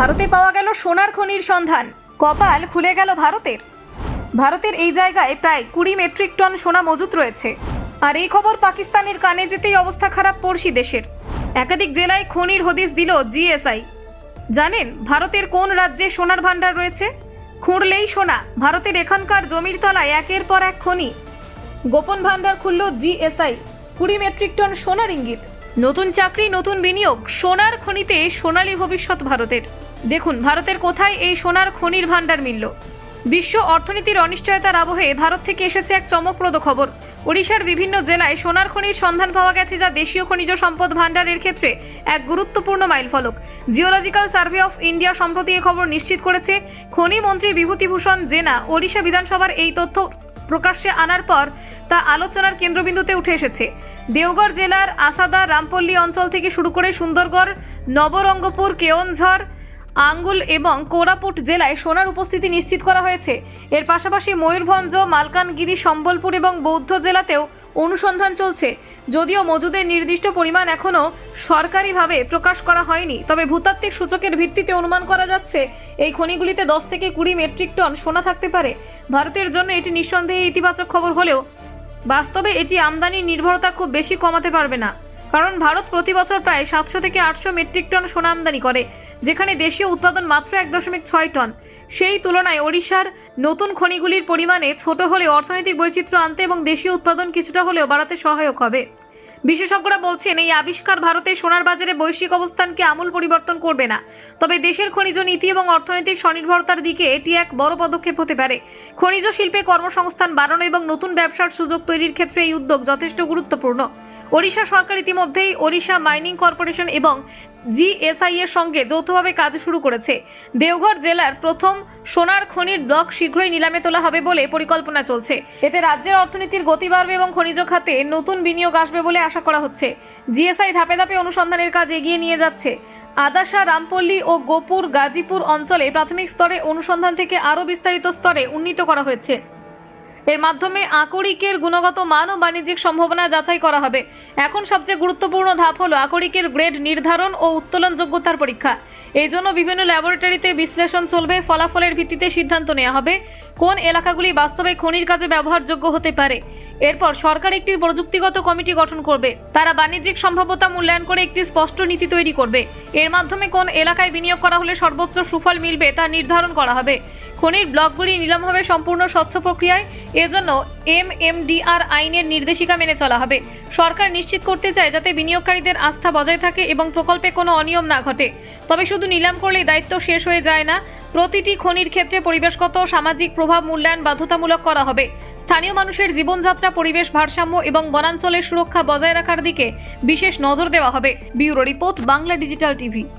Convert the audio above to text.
ভারতে পাওয়া গেল সোনার খনির সন্ধান। কপাল খুলে গেল ভারতের। ভারতের এই জায়গায় প্রায় কুড়ি মেট্রিক টন সোনা মজুত রয়েছে। আর এই খবর পাকিস্তানের কানে যেতেই অবস্থা খারাপ পড়শি দেশের। একাধিক জেলায় খনির হদিস দিল জিএসআই। জানেন, ভারতের কোন রাজ্যে সোনার ভান্ডার রয়েছে? খুঁড়লেই সোনা, ভারতের এখানকার জমির তলায় একের পর এক খনি। গোপন ভান্ডার খুলল জিএসআই। কুড়ি মেট্রিক টন সোনার ইঙ্গিত। নতুন চাকরি, নতুন বিনিয়োগ, সোনার খনিতে সোনালী ভবিষ্যৎ ভারতের। দেখুন, ভারতের কোথায় এই সোনার খনির ভান্ডার মিলল? বিশ্ব অর্থনীতির অনিশ্চয়তার আবহে ভারত থেকে এসেছে এক চমকপ্রদ খবর। ওড়িশার বিভিন্ন জেলায় সোনার খনির সন্ধান পাওয়া গেছে যা দেশীয় খনিজ সম্পদ ভান্ডারের ক্ষেত্রে এক গুরুত্বপূর্ণ মাইলফলক। জিওলজিক্যাল সার্ভে অফ ইন্ডিয়া সম্প্রতি এ খবর নিশ্চিত করেছে, খনি মন্ত্রী বিভূতিভূষণ জেনা ওড়িশা বিধানসভার এই তথ্য প্রকাশ্যে আনার পর তা আলোচনার কেন্দ্রবিন্দুতে উঠে এসেছে। দেওগড় জেলার আসাদা রামপল্লী অঞ্চল থেকে শুরু করে সুন্দরগড়, নবরঙ্গপুর, কেওনঝড় আঙ্গুল এবং কোরাপুট জেলায় সোনার উপস্থিতি নিশ্চিত করা হয়েছে। এর পাশাপাশি ময়ূরভঞ্জ, মালকানগিরি, সম্বলপুর এবং বৌদ্ধ জেলাতেও অনুসন্ধান চলছে। যদিও মজুদের নির্দিষ্ট পরিমাণ এখনও সরকারিভাবে প্রকাশ করা হয়নি, তবে ভূতাত্ত্বিক সূচকের ভিত্তিতে অনুমান করা যাচ্ছে, এই খনিগুলিতে দশ থেকে কুড়ি মেট্রিক টন সোনা থাকতে পারে। ভারতের জন্য এটি নিঃসন্দেহে ইতিবাচক খবর হলেও বাস্তবে এটি আমদানির নির্ভরতা খুব বেশি কমাতে পারবে না। কারণ ভারত প্রতি বছর প্রায় সাতশো থেকে আটশো মেট্রিক টন সোনা আমদানি করে। যেখানে দেশীয় উৎপাদন মাত্র এক দশমিক ছয় টন। সেই তুলনায় ওড়িশার নতুন খনিগুলির পরিমাণে ছোট হলে অর্থনৈতিক বৈচিত্র্য আনতে এবং দেশীয় উৎপাদন কিছুটা হলেও বাড়াতে সহায়ক হবে। বিশেষজ্ঞরা বলছেন, এই আবিষ্কার ভারতের সোনার বাজারে বৈশ্বিক অবস্থানকে আমূল পরিবর্তন করবে না। তবে দেশের খনিজ নীতি এবং অর্থনৈতিক স্বনির্ভরতার দিকে এটি এক বড় পদক্ষেপ হতে পারে। খনিজ শিল্পে কর্মসংস্থান বাড়ানো এবং নতুন ব্যবসার সুযোগ তৈরির ক্ষেত্রে এই উদ্যোগ যথেষ্ট গুরুত্বপূর্ণ। ওড়িশা সরকার ইতিমধ্যেই ওড়িশা মাইনিং কর্পোরেশন এবং জিএসআই এর সঙ্গে যৌথভাবে কাজ শুরু করেছে। দেওঘর জেলার প্রথম সোনার খনির ব্লক শীঘ্রই নিলামে তোলা হবে বলে পরিকল্পনা চলছে। এতে রাজ্যের অর্থনীতির গতি বাড়বে এবং খনিজ খাতে নতুন বিনিয়োগ আসবে বলে আশা করা হচ্ছে। জিএসআই ধাপে ধাপে অনুসন্ধানের কাজ এগিয়ে নিয়ে যাচ্ছে। আদাসা, রামপল্লী ও গোপুর, গাজীপুর অঞ্চলে প্রাথমিক স্তরে অনুসন্ধান থেকে আরও বিস্তারিত স্তরে উন্নীত করা হয়েছে। এর মাধ্যমে আকরিকের গুণগত মান ও বাণিজ্যিক সম্ভাবনা যাচাই করা হবে। এখন সবচেয়ে গুরুত্বপূর্ণ ধাপ হলো আকরিকের গ্রেড নির্ধারণ ও উত্তোলন যোগ্যতার পরীক্ষা। এই জন্য বিভিন্ন ল্যাবরেটরিতে বিশ্লেষণ চলবে, ফলাফলের ভিত্তিতে সিদ্ধান্ত নেওয়া হবে, কোন এলাকাগুলি বাস্তবে খনির কাজে ব্যবহারযোগ্য হতে পারে। এরপর সরকার একটি প্রযুক্তিগত কমিটি গঠন করবে। তারা বাণিজ্যিক সম্ভাব্যতা মূল্যায়ন করে একটি স্পষ্ট নীতি তৈরি করবে। এর মাধ্যমে কোন এলাকায় বিনিয়োগ করা হলে সর্বোচ্চ সুফল মিলবে তা নির্ধারণ করা হবে। খনির ব্লকগুলি নিলাম হবে সম্পূর্ণ স্বচ্ছ প্রক্রিয়ায়, এজন্য এম এমডিআর আইনের নির্দেশিকা মেনে চলা হবে। সরকার নিশ্চিত করতে চায় যাতে বিনিয়োগকারীদের আস্থা বজায় থাকে এবং প্রকল্পে কোনো অনিয়ম না ঘটে। তবে শুধু নিলাম করলেই দায়িত্ব শেষ হয়ে যায় না, প্রতিটি খনির ক্ষেত্রে পরিবেশগত, সামাজিক প্রভাব মূল্যায়ন বাধ্যতামূলক করা হবে। স্থানীয় মানুষের জীবনযাত্রা, পরিবেশ ভারসাম্য এবং বনাঞ্চলের সুরক্ষা বজায় রাখার দিকে বিশেষ নজর দেওয়া হবে। Bureau report, Bangla digital TV.